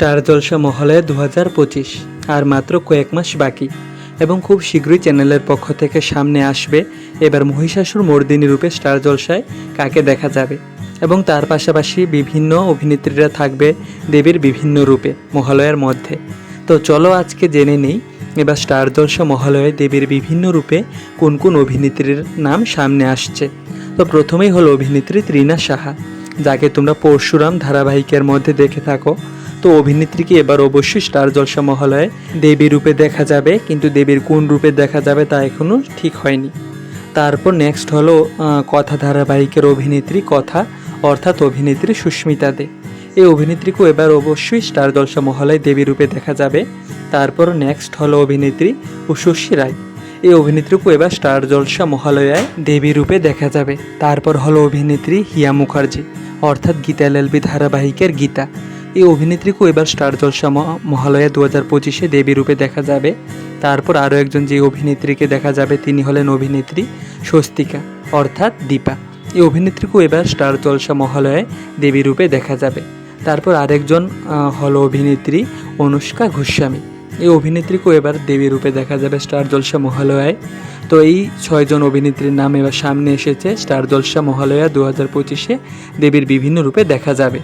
Star জলসা মহলে দু হাজার পঁচিশ, আর মাত্র কয়েক মাস বাকি। এবং খুব শীঘ্রই চ্যানেলের পক্ষ থেকে সামনে আসবে এবার মহিষাসুর মর্দিনী রূপে স্টার জলসায় কাকে দেখা যাবে। এবং তার পাশাপাশি বিভিন্ন অভিনেত্রীরা থাকবে দেবীর বিভিন্ন রূপে মহালয়ার মধ্যে। তো চলো আজকে জেনে নেই, এবার স্টার জলসা মহালয়ে দেবীর বিভিন্ন রূপে কোন কোন অভিনেত্রীর নাম সামনে আসছে। তো প্রথমেই হলো অভিনেত্রী ত্রিনা সাহা, যাকে তোমরা পরশুরাম ধারাবাহিকের মধ্যে দেখে থাকো। তো অভিনেত্রীকে এবার অবশ্যই স্টার জলসা মহালয়ে দেবী রূপে দেখা যাবে, কিন্তু দেবীর কোন রূপে দেখা যাবে তা এখনও ঠিক হয়নি। তারপর নেক্সট হলো কথা ধারাবাহিকের অভিনেত্রী কথা, অর্থাৎ অভিনেত্রী সুস্মিতা দে। এই অভিনেত্রীকেও এবার অবশ্যই স্টার জলসা মহালয়ে দেবী রূপে দেখা যাবে। তারপর নেক্সট হলো অভিনেত্রী উষসী রায়। এই অভিনেত্রীকেও এবার স্টার জলসা মহালয়ায় দেবী রূপে দেখা যাবে। তারপর হলো অভিনেত্রী হিয়া মুখার্জি, অর্থাৎ গীতা এলএলবি ধারাবাহিকের গীতা। এই অভিনেত্রীকেও এবার স্টার জলসা মহা- মহালয়া দু হাজার পঁচিশে দেবী রূপে দেখা যাবে। তারপর আরও একজন যে অভিনেত্রীকে দেখা যাবে তিনি হলেন অভিনেত্রী স্বস্তিকা, অর্থাৎ দীপা। এই অভিনেত্রীকেও এবার স্টার জলসা মহালয়ে দেবী রূপে দেখা যাবে। তারপর আরেকজন হলো অভিনেত্রী অনুষ্কা গোস্বামী এই অভিনেত্রীকেও এবার দেবী রূপে দেখা যাবে স্টার জলসা মহালয়ায়। তো এই ছয়জন অভিনেত্রীর নাম এবার সামনে এসেছে। স্টার জলসা মহালয়া দু হাজার পঁচিশে দেবীর বিভিন্ন রূপে দেখা যাবে।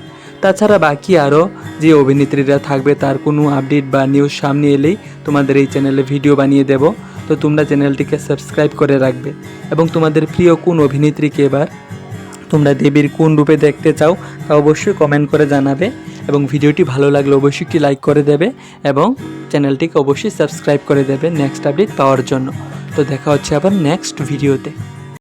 তাছাড়া বাকি আরও যে অভিনেত্রীরা থাকবে তার কোনো আপডেট বা নিউজ সামনে এলেই তোমাদের এই চ্যানেলে ভিডিও বানিয়ে দেব। তো তোমরা চ্যানেলটিকে সাবস্ক্রাইব করে রাখবে এবং তোমাদের প্রিয় কোন অভিনেত্রীকে এবার তোমরা দেবীর কোন রূপে দেখতে চাও তা অবশ্যই কমেন্ট করে জানাবে এবং ভিডিওটি ভালো লাগলে অবশ্যই একটি লাইক করে দেবে এবং চ্যানেলটিকে অবশ্যই সাবস্ক্রাইব করে দেবে নেক্সট আপডেট পাওয়ার জন্য। তো দেখা হচ্ছে আবার নেক্সট ভিডিওতে